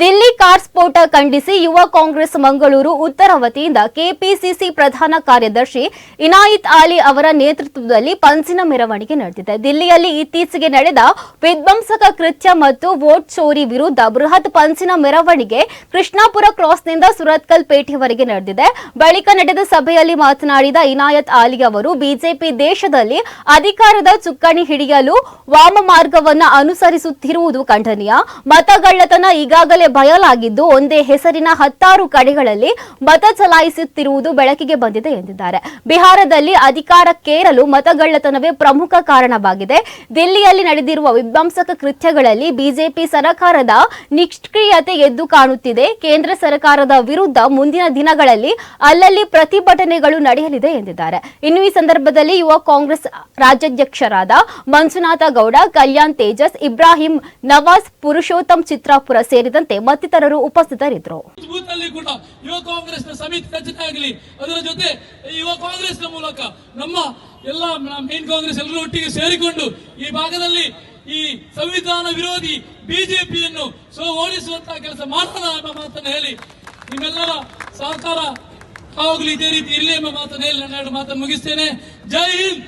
Delhi car ಸ್ಫೋಟ ಖಂಡಿಸಿ ಯುವ ಕಾಂಗ್ರೆಸ್ ಮಂಗಳೂರು ಉತ್ತರ ವತಿಯಿಂದ ಕೆಪಿಸಿಸಿ ಪ್ರಧಾನ ಕಾರ್ಯದರ್ಶಿ ಇನಾಯಿತ್ ಆಲಿ ಅವರ ನೇತೃತ್ವದಲ್ಲಿ ಪಂಚಿನ ಮೆರವಣಿಗೆ ನಡೆದಿದೆ. ದಿಲ್ಲಿಯಲ್ಲಿ ಇತ್ತೀಚೆಗೆ ನಡೆದ ವಿಧ್ವಂಸಕ ಕೃತ್ಯ ಮತ್ತು ವೋಟ್ ಚೋರಿ ವಿರುದ್ಧ ಬೃಹತ್ ಪಂಚಿನ ಮೆರವಣಿಗೆ ಕೃಷ್ಣಾಪುರ ಕ್ರಾಸ್ನಿಂದ ಸುರತ್ಕಲ್ ಪೇಟೆವರೆಗೆ ನಡೆದಿದೆ. ಬಳಿಕ ನಡೆದ ಸಭೆಯಲ್ಲಿ ಮಾತನಾಡಿದ ಇನಾಯತ್ ಆಲಿ ಅವರು, ಬಿಜೆಪಿ ದೇಶದಲ್ಲಿ ಅಧಿಕಾರದ ಚುಕ್ಕಾಣಿ ಹಿಡಿಯಲು ವಾಮ ಮಾರ್ಗವನ್ನು ಅನುಸರಿಸುತ್ತಿರುವುದು ಖಂಡನೀಯ. ಮತಗಳ್ಳತನ ಈಗಾಗಲೇ ಬಯಲಾಗಿದ್ದು ಒಂದೇ ಹೆಸರಿನ ಹತ್ತಾರು ಕಡೆಗಳಲ್ಲಿ ಮತ ಚಲಾಯಿಸುತ್ತಿರುವುದು ಬೆಳಕಿಗೆ ಬಂದಿದೆ ಎಂದಿದ್ದಾರೆ. ಬಿಹಾರದಲ್ಲಿ ಅಧಿಕಾರಕ್ಕೇರಲು ಮತಗಳ್ಳತನವೇ ಪ್ರಮುಖ ಕಾರಣವಾಗಿದೆ. ದಿಲ್ಲಿಯಲ್ಲಿ ನಡೆದಿರುವ ವಿಧ್ವಂಸಕ ಕೃತ್ಯಗಳಲ್ಲಿ ಬಿಜೆಪಿ ಸರ್ಕಾರದ ನಿಷ್ಕ್ರಿಯತೆ ಎದ್ದು ಕಾಣುತ್ತಿದೆ. ಕೇಂದ್ರ ಸರ್ಕಾರದ ವಿರುದ್ಧ ಮುಂದಿನ ದಿನಗಳಲ್ಲಿ ಅಲ್ಲಲ್ಲಿ ಪ್ರತಿಭಟನೆಗಳು ನಡೆಯಲಿದೆ ಎಂದಿದ್ದಾರೆ. ಇನ್ನು ಈ ಸಂದರ್ಭದಲ್ಲಿ ಯುವ ಕಾಂಗ್ರೆಸ್ ರಾಜ್ಯಾಧ್ಯಕ್ಷರಾದ ಮಂಜುನಾಥ ಗೌಡ, ಕಲ್ಯಾಣ್ ತೇಜಸ್, ಇಬ್ರಾಹಿಂ ನವಾಜ್, ಪುರುಷೋತ್ತಮ್ ಚಿತ್ರಾಪುರ ಸೇರಿದಂತೆ ಮತ್ತಿತರರು ಉಪಸ್ಥಿತರಿದ್ದರು. ಕೂಡ ಯುವ ಕಾಂಗ್ರೆಸ್ನ ಸಮಿತಿ ರಚನೆ ಆಗಲಿ, ಅದರ ಜೊತೆ ಯುವ ಕಾಂಗ್ರೆಸ್ನ ಮೂಲಕ ನಮ್ಮ ಎಲ್ಲ ಮೇನ್ ಕಾಂಗ್ರೆಸ್ ಎಲ್ಲರೂ ಒಟ್ಟಿಗೆ ಸೇರಿಕೊಂಡು ಈ ಭಾಗದಲ್ಲಿ ಈ ಸಂವಿಧಾನ ವಿರೋಧಿ ಬಿಜೆಪಿಯನ್ನು ಸೊ ಓಡಿಸುವಂತಹ ಕೆಲಸ ಮಾಡೋಣ ಎಂಬ ಮಾತನ್ನು ಹೇಳಿ, ನಿಮ್ಮೆಲ್ಲರ ಸಹಕಾರ ಯಾವಾಗಲೂ ಇದೇ ರೀತಿ ಇರಲಿ ಎಂಬ ಮಾತನ್ನು ಹೇಳಿ ನನ್ನ ಮಾತನ್ನು ಮುಗಿಸ್ತೇನೆ. ಜೈ ಹಿಂದ್!